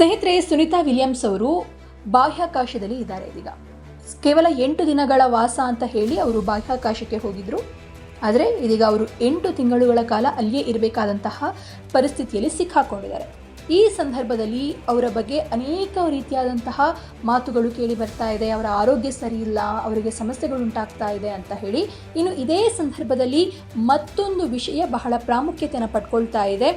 ಸ್ನೇಹಿತರೆ, ಸುನಿತಾ ವಿಲಿಯಮ್ಸ್ ಅವರು ಬಾಹ್ಯಾಕಾಶದಲ್ಲಿ ಇದ್ದಾರೆ ಇದೀಗ ಕೇವಲ ಎಂಟು ದಿನಗಳ ವಾಸ ಅಂತ ಹೇಳಿ ಅವರು ಬಾಹ್ಯಾಕಾಶಕ್ಕೆ ಹೋಗಿದ್ರು. ಆದರೆ ಇದೀಗ ಅವರು ಎಂಟು ತಿಂಗಳುಗಳ ಕಾಲ ಅಲ್ಲಿಯೇ ಇರಬೇಕಾದಂತಹ ಪರಿಸ್ಥಿತಿಯಲ್ಲಿ ಸಿಕ್ಕಾಕೊಂಡಿದ್ದಾರೆ. ಈ ಸಂದರ್ಭದಲ್ಲಿ ಅವರ ಬಗ್ಗೆ ಅನೇಕ ರೀತಿಯಾದಂತಹ ಮಾತುಗಳು ಕೇಳಿ ಬರ್ತಾ ಇದೆ. ಅವರ ಆರೋಗ್ಯ ಸರಿ ಇಲ್ಲ, ಅವರಿಗೆ ಸಮಸ್ಯೆಗಳು ಉಂಟಾಗ್ತಾ ಇದೆ ಅಂತ ಹೇಳಿ ಇನ್ನು ಇದೇ ಸಂದರ್ಭದಲ್ಲಿ ಮತ್ತೊಂದು ವಿಷಯ ಬಹಳ ಪ್ರಾಮುಖ್ಯತೆಯನ್ನು ಪಡ್ಕೊಳ್ತಾ ಇದೆ.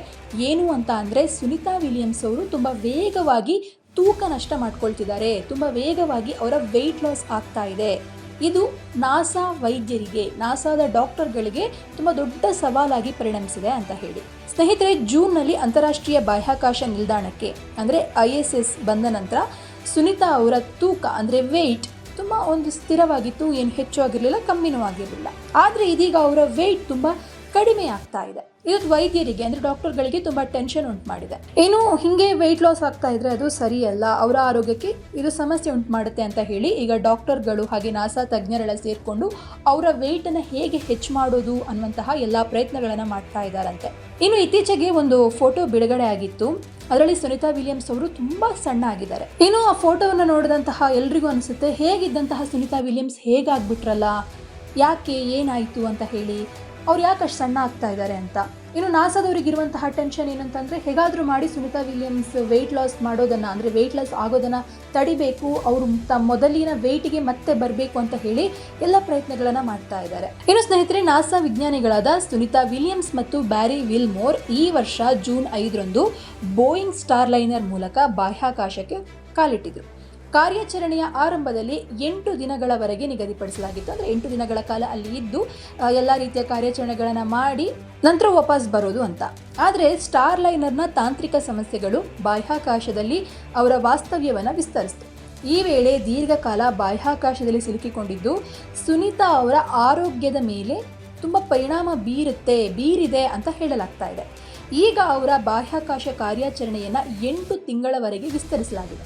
ಏನು ಅಂತ ಅಂದರೆ ಸುನಿತಾ ವಿಲಿಯಮ್ಸ್ ಅವರು ತುಂಬ ವೇಗವಾಗಿ ತೂಕ ನಷ್ಟ ಮಾಡ್ಕೊಳ್ತಿದ್ದಾರೆ. ತುಂಬ ವೇಗವಾಗಿ ಅವರ ವೆಯ್ಟ್ ಲಾಸ್ ಆಗ್ತಾ ಇದೆ. ಇದು ನಾಸಾ ವೈದ್ಯರಿಗೆ, ನಾಸಾದ ಡಾಕ್ಟರ್ಗಳಿಗೆ ತುಂಬ ದೊಡ್ಡ ಸವಾಲಾಗಿ ಪರಿಣಮಿಸಿದೆ ಅಂತ ಹೇಳಿ. ಸ್ನೇಹಿತರೆ, ಜೂನ್ನಲ್ಲಿ ಅಂತಾರಾಷ್ಟ್ರೀಯ ಬಾಹ್ಯಾಕಾಶ ನಿಲ್ದಾಣಕ್ಕೆ, ಅಂದರೆ ಐ ಎಸ್ ಎಸ್ ಬಂದ ನಂತರ ಸುನಿತಾ ಅವರ ತೂಕ, ಅಂದರೆ ವೆಯ್ಟ್ ತುಂಬ ಒಂದು ಸ್ಥಿರವಾಗಿತ್ತು, ಏನು ಹೆಚ್ಚು ಆಗಿರಲಿಲ್ಲ, ಕಮ್ಮಿನೂ ಆಗಿರಲಿಲ್ಲ. ಆದರೆ ಇದೀಗ ಅವರ ವೆಯ್ಟ್ ತುಂಬ ಕಡಿಮೆ ಆಗ್ತಾ ಇದೆ. ಇದು ವೈದ್ಯರಿಗೆ ಅಂದರೆ ಡಾಕ್ಟರ್ಗಳಿಗೆ ತುಂಬ ಟೆನ್ಷನ್ ಉಂಟು ಮಾಡಿದೆ ಏನು ಹಿಂಗೆ ವೆಯ್ಟ್ ಲಾಸ್ ಆಗ್ತಾ ಇದ್ರೆ ಅದು ಸರಿಯಲ್ಲ. ಅವರ ಆರೋಗ್ಯಕ್ಕೆ ಇದು ಸಮಸ್ಯೆ ಉಂಟು ಮಾಡುತ್ತೆ ಅಂತ ಹೇಳಿ ಈಗ ಡಾಕ್ಟರ್ಗಳು ಹಾಗೆ ನಾಸಾ ತಜ್ಞರೆಲ್ಲ ಸೇರಿಕೊಂಡು ಅವರ ವೆಯ್ಟನ್ನು ಹೇಗೆ ಹೆಚ್ಚು ಮಾಡೋದು ಅನ್ನುವಂತಹ ಎಲ್ಲ ಪ್ರಯತ್ನಗಳನ್ನು ಮಾಡ್ತಾ ಇದ್ದಾರಂತೆ. ಇನ್ನು ಇತ್ತೀಚೆಗೆ ಒಂದು ಫೋಟೋ ಬಿಡುಗಡೆ ಆಗಿತ್ತು. ಅದರಲ್ಲಿ ಸುನಿತಾ ವಿಲಿಯಮ್ಸ್ ಅವರು ತುಂಬಾ ಸಣ್ಣ ಆಗಿದ್ದಾರೆ. ಇನ್ನು ಆ ಫೋಟೋವನ್ನು ನೋಡಿದಂತಹ ಎಲ್ರಿಗೂ ಅನಿಸುತ್ತೆ, ಹೇಗಿದ್ದಂತಹ ಸುನಿತಾ ವಿಲಿಯಮ್ಸ್? ಹೇಗಾಗ್ಬಿಟ್ರಲ್ಲ? ಯಾಕೆ? ಏನಾಯಿತು? ಅಂತ ಹೇಳಿ ಅವ್ರು ಯಾಕೆ ಅಷ್ಟು ಸಣ್ಣ ಆಗ್ತಾ ಇದ್ದಾರೆ ಅಂತ? ಇನ್ನು ನಾಸಾದವ್ರಿಗೆ ಇರುವಂತಹ ಟೆನ್ಷನ್ ಏನಂತಂದರೆ ಹೇಗಾದರೂ ಮಾಡಿ ಸುನಿತಾ ವಿಲಿಯಮ್ಸ್ ವೆಯ್ಟ್ ಲಾಸ್ ಮಾಡೋದನ್ನು, ಅಂದರೆ ವೆಯ್ಟ್ ಲಾಸ್ ಆಗೋದನ್ನು ತಡಿಬೇಕು. ಅವರು ತಮ್ಮ ಮೊದಲಿನ ವೆಯ್ಟಿಗೆ ಮತ್ತೆ ಬರಬೇಕು ಅಂತ ಹೇಳಿ ಎಲ್ಲ ಪ್ರಯತ್ನಗಳನ್ನು ಮಾಡ್ತಾ ಇದ್ದಾರೆ ಇನ್ನು ಸ್ನೇಹಿತರೆ, ನಾಸಾ ವಿಜ್ಞಾನಿಗಳಾದ ಸುನಿತಾ ವಿಲಿಯಮ್ಸ್ ಮತ್ತು ಬ್ಯಾರಿ ವಿಲ್ಮೋರ್ ಈ ವರ್ಷ ಜೂನ್ ಐದರಂದು ಬೋಯಿಂಗ್ ಸ್ಟಾರ್ ಲೈನರ್ ಮೂಲಕ ಬಾಹ್ಯಾಕಾಶಕ್ಕೆ ಕಾಲಿಟ್ಟಿದ್ರು. ಕಾರ್ಯಾಚರಣೆಯ ಆರಂಭದಲ್ಲಿ ಎಂಟು ದಿನಗಳವರೆಗೆ ನಿಗದಿಪಡಿಸಲಾಗಿತ್ತು. ಅಂದರೆ ಎಂಟು ದಿನಗಳ ಕಾಲ ಅಲ್ಲಿ ಇದ್ದು ಎಲ್ಲ ರೀತಿಯ ಕಾರ್ಯಾಚರಣೆಗಳನ್ನು ಮಾಡಿ ನಂತರ ವಾಪಸ್ ಬರೋದು ಅಂತ. ಆದರೆ ಸ್ಟಾರ್ ಲೈನರ್ನ ತಾಂತ್ರಿಕ ಸಮಸ್ಯೆಗಳು ಬಾಹ್ಯಾಕಾಶದಲ್ಲಿ ಅವರ ವಾಸ್ತವ್ಯವನ್ನು ವಿಸ್ತರಿಸಿತು. ಈ ವೇಳೆ ದೀರ್ಘಕಾಲ ಬಾಹ್ಯಾಕಾಶದಲ್ಲಿ ಸಿಲುಕಿಕೊಂಡಿದ್ದು, ಸುನೀತಾ ಅವರ ಆರೋಗ್ಯದ ಮೇಲೆ ತುಂಬ ಪರಿಣಾಮ ಬೀರುತ್ತೆ, ಬೀರಿದೆ ಅಂತ ಹೇಳಲಾಗ್ತಾ ಇದೆ. ಈಗ ಅವರ ಬಾಹ್ಯಾಕಾಶ ಕಾರ್ಯಾಚರಣೆಯನ್ನು ಎಂಟು ತಿಂಗಳವರೆಗೆ ವಿಸ್ತರಿಸಲಾಗಿದೆ.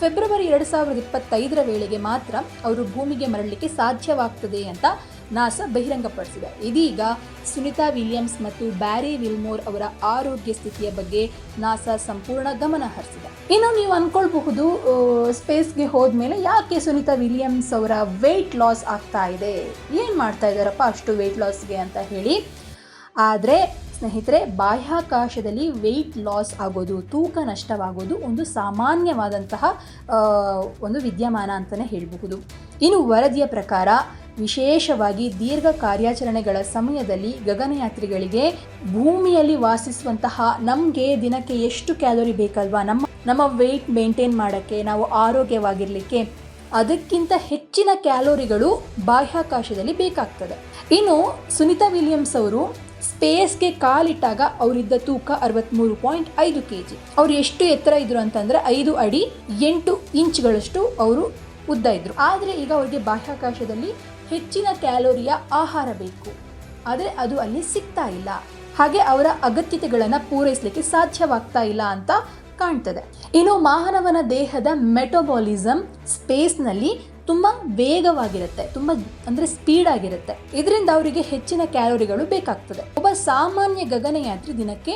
ಫೆಬ್ರವರಿ ಎರಡು ಸಾವಿರದ ಇಪ್ಪತ್ತೈದರ ವೇಳೆಗೆ ಮಾತ್ರ ಅವರು ಭೂಮಿಗೆ ಮರಳಲಿಕ್ಕೆ ಸಾಧ್ಯವಾಗ್ತದೆ ಅಂತ ನಾಸಾ ಬಹಿರಂಗಪಡಿಸಿದೆ. ಇದೀಗ ಸುನಿತಾ ವಿಲಿಯಮ್ಸ್ ಮತ್ತು ಬ್ಯಾರಿ ವಿಲ್ಮೋರ್ ಅವರ ಆರೋಗ್ಯ ಸ್ಥಿತಿಯ ಬಗ್ಗೆ ನಾಸಾ ಸಂಪೂರ್ಣ ಗಮನ ಹರಿಸಿದೆ. ಇನ್ನು ನೀವು ಅನ್ಕೊಳ್ಬಹುದು ಸ್ಪೇಸ್ಗೆ ಹೋದ್ಮೇಲೆ ಯಾಕೆ ಸುನಿತಾ ವಿಲಿಯಮ್ಸ್ ಅವರ ವೆಯ್ಟ್ ಲಾಸ್ ಆಗ್ತಾ ಇದೆ? ಏನು ಮಾಡ್ತಾ ಇದ್ದಾರಪ್ಪ ಅಷ್ಟು ವೆಯ್ಟ್ ಲಾಸ್ಗೆ ಅಂತ ಹೇಳಿ. ಆದರೆ ಸ್ನೇಹಿತರೆ, ಬಾಹ್ಯಾಕಾಶದಲ್ಲಿ ವೆಯ್ಟ್ ಲಾಸ್ ಆಗೋದು, ತೂಕ ನಷ್ಟವಾಗೋದು ಒಂದು ಸಾಮಾನ್ಯವಾದಂತಹ ಒಂದು ವಿದ್ಯಮಾನ ಅಂತಲೇ ಹೇಳಬಹುದು. ಇನ್ನು ವರದಿಯ ಪ್ರಕಾರ, ವಿಶೇಷವಾಗಿ ದೀರ್ಘ ಕಾರ್ಯಾಚರಣೆಗಳ ಸಮಯದಲ್ಲಿ ಗಗನಯಾತ್ರಿಗಳಿಗೆ ಭೂಮಿಯಲ್ಲಿ ವಾಸಿಸುವಂತಹ ನಮಗೆ ದಿನಕ್ಕೆ ಎಷ್ಟು ಕ್ಯಾಲೋರಿ ಬೇಕಲ್ವಾ? ನಮ್ಮ ನಮ್ಮ ವೆಯ್ಟ್ ಮೇಂಟೈನ್ ಮಾಡೋಕ್ಕೆ, ನಾವು ಆರೋಗ್ಯವಾಗಿರಲಿಕ್ಕೆ ಅದಕ್ಕಿಂತ ಹೆಚ್ಚಿನ ಕ್ಯಾಲೋರಿಗಳು ಬಾಹ್ಯಾಕಾಶದಲ್ಲಿ ಬೇಕಾಗ್ತದೆ. ಇನ್ನು ಸುನಿತಾ ವಿಲಿಯಮ್ಸ್ ಅವರು ಸ್ಪೇಸ್ಗೆ ಕಾಲಿಟ್ಟಾಗ ಅವರಿದ್ದ ತೂಕ ಅರವತ್ತ್ಮೂರು ಪಾಯಿಂಟ್ ಐದು ಕೆ ಜಿ ಅವ್ರು ಎಷ್ಟು ಎತ್ತರ ಇದ್ರು ಅಂತಂದರೆ ಐದು ಅಡಿ ಎಂಟು ಇಂಚ್ಗಳಷ್ಟು ಅವರು ಉದ್ದ ಇದ್ರು. ಆದರೆ ಈಗ ಅವರಿಗೆ ಬಾಹ್ಯಾಕಾಶದಲ್ಲಿ ಹೆಚ್ಚಿನ ಕ್ಯಾಲೋರಿಯ ಆಹಾರ ಬೇಕು. ಆದರೆ ಅದು ಅಲ್ಲಿ ಸಿಗ್ತಾ ಇಲ್ಲ. ಹಾಗೆ ಅವರ ಅಗತ್ಯತೆಗಳನ್ನು ಪೂರೈಸಲಿಕ್ಕೆ ಸಾಧ್ಯವಾಗ್ತಾ ಇಲ್ಲ ಅಂತ ಕಾಣ್ತದೆ. ಇನ್ನು ಮಾನವನ ದೇಹದ ಮೆಟೊಬಾಲಿಸಮ್ ಸ್ಪೇಸ್ನಲ್ಲಿ ತುಂಬ ವೇಗವಾಗಿರುತ್ತೆ, ತುಂಬ ಅಂದರೆ ಸ್ಪೀಡ್ ಆಗಿರುತ್ತೆ. ಇದರಿಂದ ಅವರಿಗೆ ಹೆಚ್ಚಿನ ಕ್ಯಾಲೋರಿಗಳು ಬೇಕಾಗ್ತದೆ. ಒಬ್ಬ ಸಾಮಾನ್ಯ ಗಗನಯಾತ್ರಿ ದಿನಕ್ಕೆ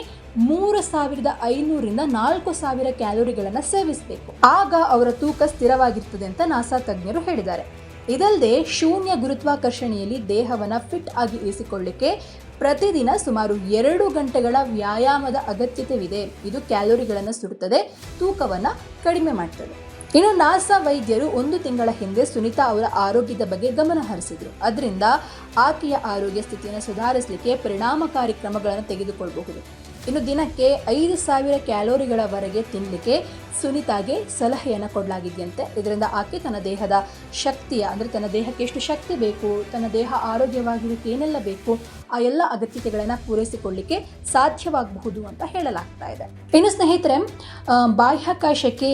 ಮೂರು ಸಾವಿರದ ಐನೂರಿಂದ ನಾಲ್ಕು ಸಾವಿರ ಕ್ಯಾಲೋರಿಗಳನ್ನು ಸೇವಿಸಬೇಕು. ಆಗ ಅವರ ತೂಕ ಸ್ಥಿರವಾಗಿರ್ತದೆ ಅಂತ ನಾಸಾ ತಜ್ಞರು ಹೇಳಿದ್ದಾರೆ. ಇದಲ್ಲದೆ ಶೂನ್ಯ ಗುರುತ್ವಾಕರ್ಷಣೆಯಲ್ಲಿ ದೇಹವನ್ನು ಫಿಟ್ ಆಗಿ ಇರಿಸಿಕೊಳ್ಳಿಕ್ಕೆ ಪ್ರತಿದಿನ ಸುಮಾರು ಎರಡು ಗಂಟೆಗಳ ವ್ಯಾಯಾಮದ ಅಗತ್ಯತೆವಿದೆ. ಇದು ಕ್ಯಾಲೋರಿಗಳನ್ನು ಸುಡುತ್ತದೆ, ತೂಕವನ್ನು ಕಡಿಮೆ ಮಾಡ್ತದೆ. ಇನ್ನು ನಾಸಾ ವೈದ್ಯರು ಒಂದು ತಿಂಗಳ ಹಿಂದೆ ಸುನಿತಾ ಅವರ ಆರೋಗ್ಯದ ಬಗ್ಗೆ ಗಮನ ಹರಿಸಿದರು. ಅದರಿಂದ ಆಕೆಯ ಆರೋಗ್ಯ ಸ್ಥಿತಿಯನ್ನು ಸುಧಾರಿಸಲಿಕ್ಕೆ ಪರಿಣಾಮಕಾರಿ ಕ್ರಮಗಳನ್ನು ತೆಗೆದುಕೊಳ್ಳಬಹುದು ಇನ್ನು ದಿನಕ್ಕೆ ಐದು ಸಾವಿರ ಕ್ಯಾಲೋರಿಗಳವರೆಗೆ ತಿನ್ನಲಿಕ್ಕೆ ಸುನಿತಾಗೆ ಸಲಹೆಯನ್ನು ಕೊಡಲಾಗಿದೆಯಂತೆ. ಇದರಿಂದ ಆಕೆ ತನ್ನ ದೇಹದ ಶಕ್ತಿಯ, ಅಂದರೆ ತನ್ನ ದೇಹಕ್ಕೆ ಎಷ್ಟು ಶಕ್ತಿ ಬೇಕು, ತನ್ನ ದೇಹ ಆರೋಗ್ಯವಾಗಿರೋಕ್ಕೆ ಏನೆಲ್ಲ ಬೇಕು, ಆ ಎಲ್ಲ ಅಗತ್ಯತೆಗಳನ್ನು ಪೂರೈಸಿಕೊಳ್ಳಿಕ್ಕೆ ಸಾಧ್ಯವಾಗಬಹುದು ಅಂತ ಹೇಳಲಾಗ್ತಾ ಇದೆ. ಇನ್ನು ಸ್ನೇಹಿತರೆ ಬಾಹ್ಯಾಕಾಶಕ್ಕೆ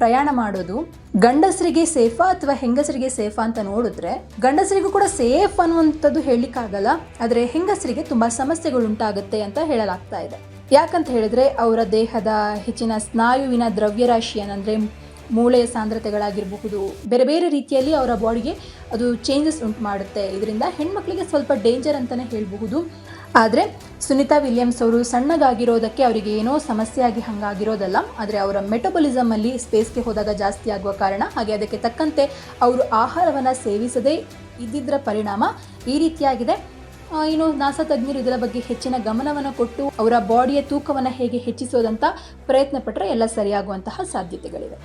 ಪ್ರಯಾಣ ಮಾಡೋದು ಗಂಡಸರಿಗೆ ಸೇಫಾ ಅಥವಾ ಹೆಂಗಸರಿಗೆ ಸೇಫಾ ಅಂತ ನೋಡಿದ್ರೆ ಗಂಡಸರಿಗೂ ಕೂಡ ಸೇಫ್ ಅನ್ನುವಂಥದ್ದು ಹೇಳಲಿಕ್ಕಾಗಲ್ಲ, ಆದರೆ ಹೆಂಗಸರಿಗೆ ತುಂಬ ಸಮಸ್ಯೆಗಳು ಉಂಟಾಗುತ್ತೆ ಅಂತ ಹೇಳಲಾಗ್ತಾ ಇದೆ. ಯಾಕಂತ ಹೇಳಿದ್ರೆ ಅವರ ದೇಹದ ಹೆಚ್ಚಿನ ಸ್ನಾಯುವಿನ ದ್ರವ್ಯರಾಶಿಯನ್ನು ಅಂದರೆ ಮೂಳೆಯ ಸಾಂದ್ರತೆಗಳಾಗಿರಬಹುದು, ಬೇರೆ ಬೇರೆ ರೀತಿಯಲ್ಲಿ ಅವರ ಬಾಡಿಗೆ ಅದು ಚೇಂಜಸ್ ಉಂಟು ಮಾಡುತ್ತೆ. ಇದರಿಂದ ಹೆಣ್ಮಕ್ಳಿಗೆ ಸ್ವಲ್ಪ ಡೇಂಜರ್ ಅಂತಲೇ ಹೇಳಬಹುದು. ಆದರೆ ಸುನಿತಾ ವಿಲಿಯಮ್ಸ್ ಅವರು ಸಣ್ಣಗಾಗಿರೋದಕ್ಕೆ ಅವರಿಗೆ ಏನೋ ಸಮಸ್ಯೆ ಆಗಿ ಹಂಗಾಗಿರೋದಲ್ಲ. ಆದರೆ ಅವರ ಮೆಟಬಲಿಸಮಲ್ಲಿ ಸ್ಪೇಸ್ಗೆ ಹೋದಾಗ ಜಾಸ್ತಿ ಆಗುವ ಕಾರಣ. ಹಾಗೆ ಅದಕ್ಕೆ ತಕ್ಕಂತೆ ಅವರು ಆಹಾರವನ್ನು ಸೇವಿಸದೇ ಇದ್ದಿದ್ದರ ಪರಿಣಾಮ ಈ ರೀತಿಯಾಗಿದೆ. ಇನ್ನು ನಾಸಾ ತಜ್ಞರು ಇದರ ಬಗ್ಗೆ ಹೆಚ್ಚಿನ ಗಮನವನ್ನು ಕೊಟ್ಟು ಅವರ ಬಾಡಿಯ ತೂಕವನ್ನು ಹೇಗೆ ಹೆಚ್ಚಿಸೋದಂತ ಪ್ರಯತ್ನ ಪಟ್ಟರೆ ಎಲ್ಲ ಸರಿಯಾಗುವಂತಹ ಸಾಧ್ಯತೆಗಳಿವೆ.